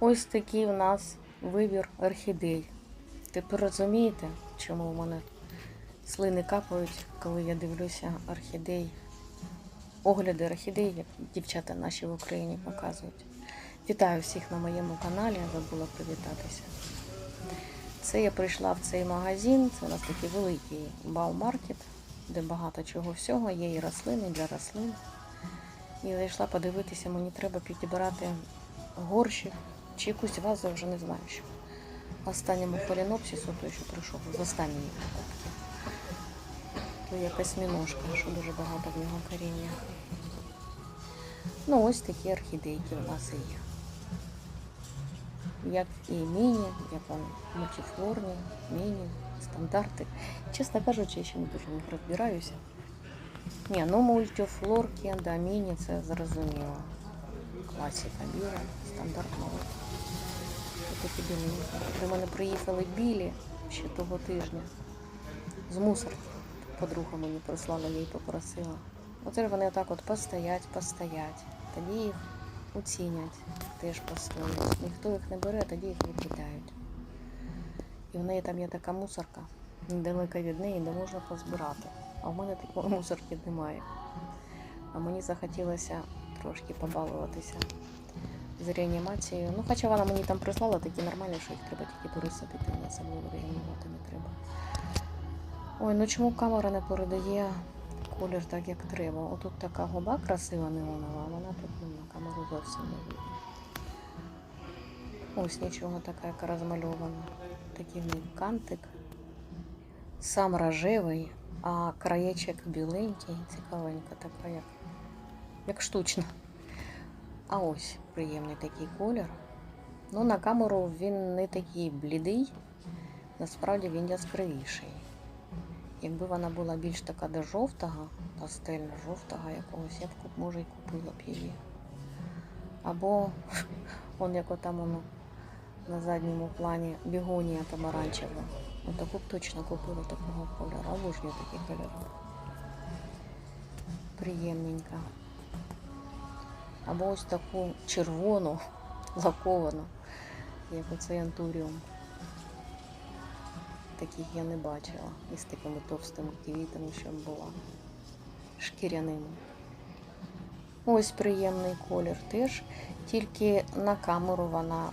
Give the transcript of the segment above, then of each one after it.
Ось такий у нас вибір орхідей. Тепер розумієте, чому в мене слини капають, коли я дивлюся орхідей, огляди орхідей, як дівчата наші в Україні показують. Вітаю всіх на моєму каналі, я забула привітатися. Це я прийшла в цей магазин, це у нас такий великий баумаркет, де багато чого всього, є і рослини для рослин. І зайшла подивитися, мені треба підібрати горщик чи якусь вазу, вже не знаю що. Останньому фалінопсису, той, що прийшов, з останньої покупки. То якась міножка, що дуже багато в нього коріння. Ну, ось такі орхідейки у нас і є. Як і міні, як вони мультифлорні, міні, стандарти. Чесно кажучи, я ще не дуже них розбираюся. Ні, ну мультифлорки, да, міні, це зрозуміло. Класика біла, стандарт новий. Ось такі біленькі. До мене приїхали білі ще того тижня. З мусорки. Подруга мені прислала, я їй попросила. Оце вони отак от постоять, постоять. Тоді їх оцінять теж по-своєму. Ніхто їх не бере, тоді їх викидають. І в неї там є така мусорка, недалеко від неї, де можна позбирати. А в мене такої мусорки немає. А мені захотілося трошки побалуватися з реанімацією. Ну, хоча вона мені там прислала такі нормальні, що їх треба тільки пересадити, не особливо реанімувати не треба. Ой, ну чому камера не передає колір так, як треба? Отут така губа красива неонова, а вона тут ну, на камеру зовсім не видно. Ось нічого така, яка розмальована. Такий в неї кантик. Сам рожевий, а краєчок біленький, цікавенька така, як, як штучна. А ось приємний такий колір. Ну, на камеру він не такий блідий, насправді він яскравіший. Якби вона була більш така до жовтого, пастельно жовтого якогось, я б може і купила б її. Або он як отам воно на задньому плані бігонія помаранчева. Ну, таку б точно купила такого кольору. Обожнюю такі кольори. Приємненька. Або ось таку червону, лаковану, як оцей антуріум. Таких я не бачила. Із такими товстими квітами, щоб була шкіряними. Ось приємний колір теж, тільки на камеру вона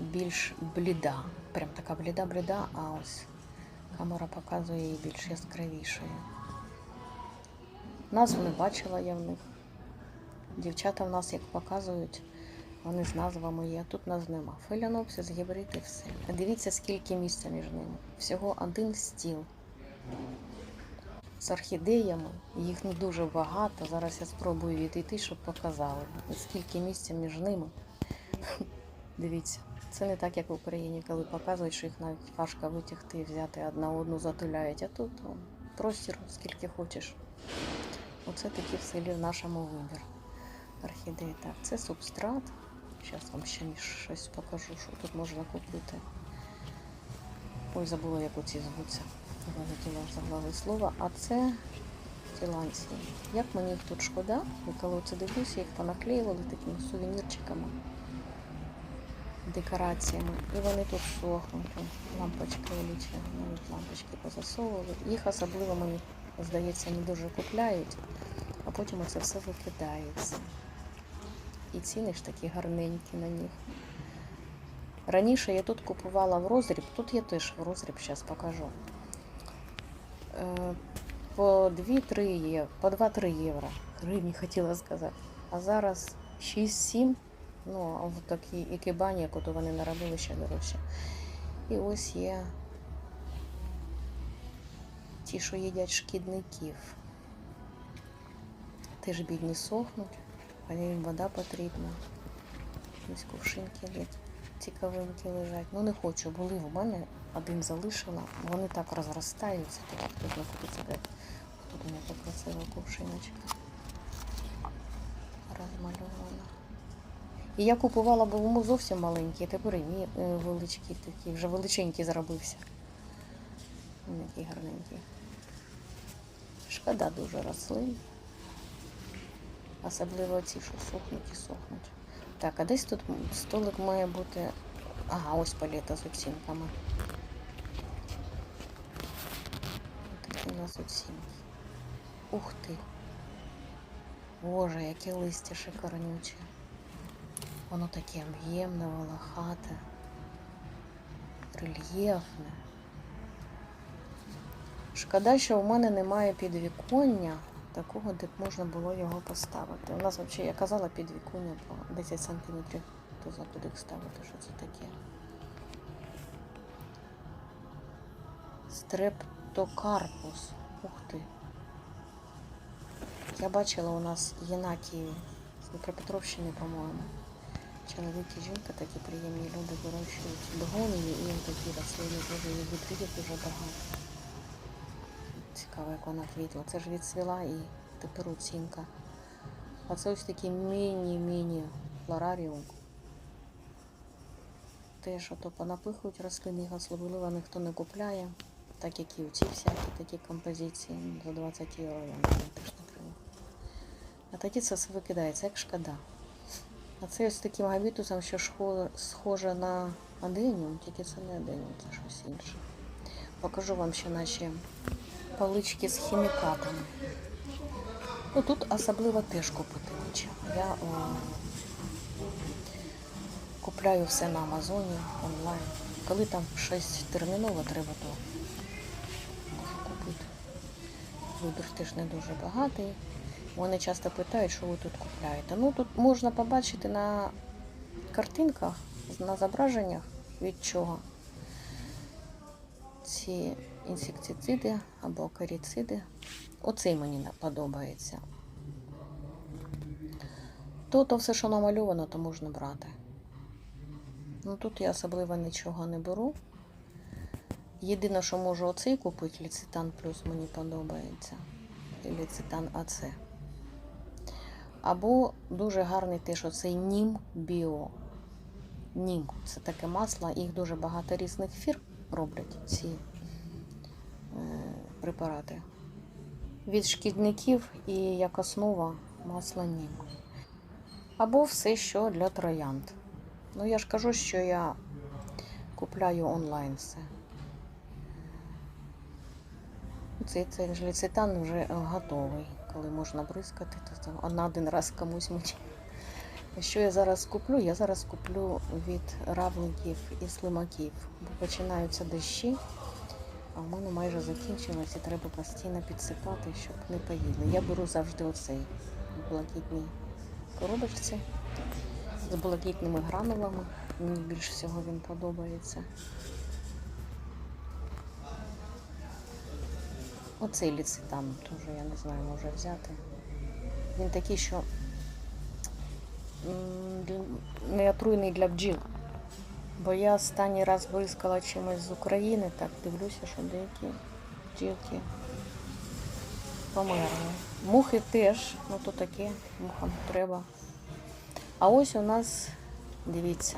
більш бліда. Прям така бліда-бліда, а ось камера показує її більш яскравішою. Назв не бачила я в них. Дівчата в нас, як показують, вони з назвами є, тут назв нема. Фелянопсис, гібрид і все. Дивіться, скільки місця між ними. Всього один стіл. З орхідеями, їх не дуже багато. Зараз я спробую відійти, щоб показали. Скільки місця між ними. Дивіться, це не так, як в Україні, коли показують, що їх навіть важко витягти і взяти одна одну затуляють. А тут простір скільки хочеш. Оце такі в селі в нашому вибір. Орхідеї. Так, це субстрат. Зараз вам ще щось покажу, що тут можна купити. Ой, забула, як оці звуться. Вилетіла з голови слова. А це тіланції. Як мені їх тут шкода, і коли це дивлюся, їх понаклеювали такими сувенірчиками, декораціями. І вони тут сохнуть. Лампочки величі, навіть лампочки позасовували. Їх особливо мені, здається, не дуже купляють, а потім оце все викидається. І ціни ж такі гарненькі на них. Раніше я тут купувала в роздріб, тут я теж в роздріб, зараз покажу. Е, По 2-3 євро, по 2-3 євро. Гривні хотіла сказати. А зараз 6-7. Ну, а в такій ікебані, як от вони наробили ще дорожче. І ось є ті, що їдять шкідників. Теж бідні сохнуть, але їм вода потрібна. Ось кувшинки цікавинки лежать. Ну не хочу, були в мене, один залишила. Вони так розростаються. Тут знаходиться, тут у мене така красива кувшиночка. Розмальована. І я купувала, бо йому зовсім маленький, тепер і е, величкий такий, вже величенький зробився. Він який гарненький. Шкода дуже рослин. Особливо ці, що сохнуть і сохнуть. Так, а десь тут столик має бути. Ага, ось палета з оцінками. Такі у нас оцінки. Ух ти. Боже, яке листя шикарнюче. Воно таке об'ємне, волохате, рельєфне. Шкода, що в мене немає підвіконня такого, де б можна було його поставити. У нас взагалі, я казала, підвіконня по 10 сантиметрів, то закуди їх ставити, що це таке. Стрептокарпус. Ух ти. Я бачила у нас Єнакії з Дніпропетровщини, по-моєму. Чоловік і жінка такі приємні люди вирощують бегонії і такі рослини дуже і гібридів дуже багато. Цікаво, як вона квітла. Це ж відсвіла і тепер оцінка. А це ось такий міні-міні флораріум. Теж ото понапихують рослини, їх ніхто не купляє. Так як і ці всякі такі композиції за 20 євро я навіть теж не криву. А тоді це все викидається, як шкода. А це ось таким габітусом, що схоже на аденіум, тільки це не аденіум, це щось інше. Покажу вам ще наші палички з хімікатами. Ну тут особливо теж купити нічого. Я о, купляю все на Амазоні онлайн. Коли там щось терміново треба, то можу купити. Вибір теж не дуже багатий. Вони часто питають, що ви тут купляєте. Ну тут можна побачити на картинках, на зображеннях від чого ці інсектициди або каріциди. Оцей мені подобається. То, то все, що намальовано, то можна брати. Ну тут я особливо нічого не беру. Єдине, що можу оцей купити, ліцитан плюс мені подобається. І ліцитан АЦ. Або дуже гарний теж оцей Нім Біо. Нім це таке масло, їх дуже багато різних фірм роблять ці е, препарати. Від шкідників і як основа масло Нім. Або все, що для троянд. Ну я ж кажу, що я купляю онлайн все. Цей, цей гліцитан вже готовий. Коли можна бризкати, то на один раз комусь мить. Що я зараз куплю? Я зараз куплю від равликів і слимаків, бо починаються дощі, а в мене майже закінчилось і треба постійно підсипати, щоб не поїли. Я беру завжди оцей в блакитній коробочці з блакитними гранулами. Мені більше всього він подобається. Оцей ліцитан теж, я не знаю, може взяти. Він такий, що не отруйний для бджіл. Бо я останній раз бризкала чимось з України, так дивлюся, що деякі бджілки померли. Мухи теж, ну то таке, мухам треба. А ось у нас, дивіться,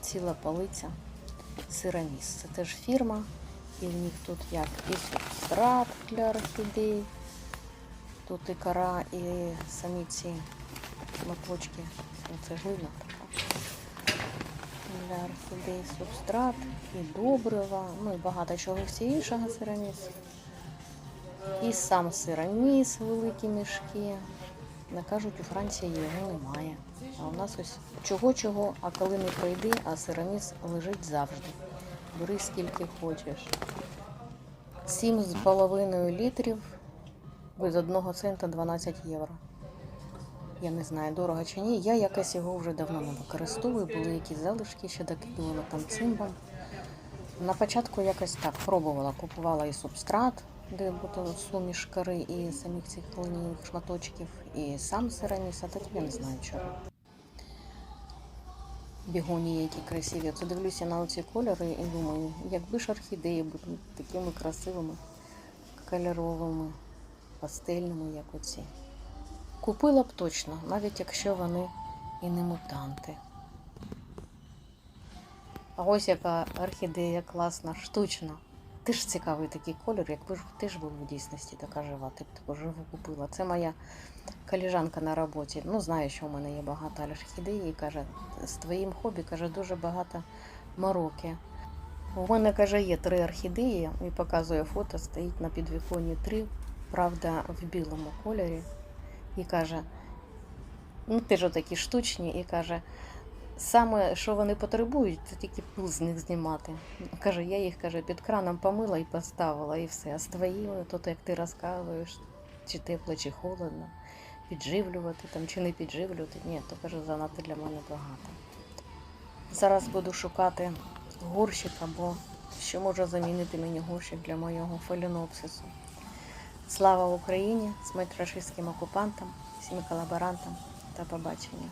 ціла полиця Сираміс. Це теж фірма. І в них тут як і субстрат для орхідей, тут і кора, і самі ці шматочки. Ну, Це глина. Для орхідей субстрат, і добрива, ну і багато чого всі іншого сираміс. І сам сираміс, великі мішки. Не кажуть, у Франції його немає. А у нас ось чого-чого, а коли не прийди, а сираміс лежить завжди. Бери скільки хочеш. Сім з половиною літрів без одного цента 12 євро. Я не знаю, дорого чи ні. Я якось його вже давно не використовую, були якісь залишки, ще докидувала там цимбом. На початку якось так пробувала, купувала і субстрат, де буде суміш кори і самих цих глиняних шматочків, і сам сираміс, а тоді я не знаю чого. Бігонії, які красиві. Це дивлюся на оці кольори і думаю, якби ж орхідеї були такими красивими, кольоровими, пастельними, як оці. Купила б точно, навіть якщо вони і не мутанти. А ось яка орхідея класна, штучна. Теж цікавий такий кольор, якби ж ти ж був в дійсності така жива, ти б таку живу купила. Це моя коліжанка на роботі. Ну, знає, що у мене є багато орхідеї, і каже, з твоїм хобі каже, дуже багато мороки. У мене каже, є три орхідеї, і показує фото, стоїть на підвіконні три, правда, в білому кольорі. І каже, ну теж такі штучні, і каже, саме що вони потребують, це тільки пил з них знімати. Каже, я їх каже, під краном помила і поставила, і все. А з твоїми, то як ти розказуєш, чи тепло, чи холодно, підживлювати там, чи не підживлювати. Ні, то каже, занадто для мене багато. Зараз буду шукати горщик або що може замінити мені горщик для моєго фалінопсису. Слава Україні, смерть рашистським окупантам, всім колаборантам та побачення.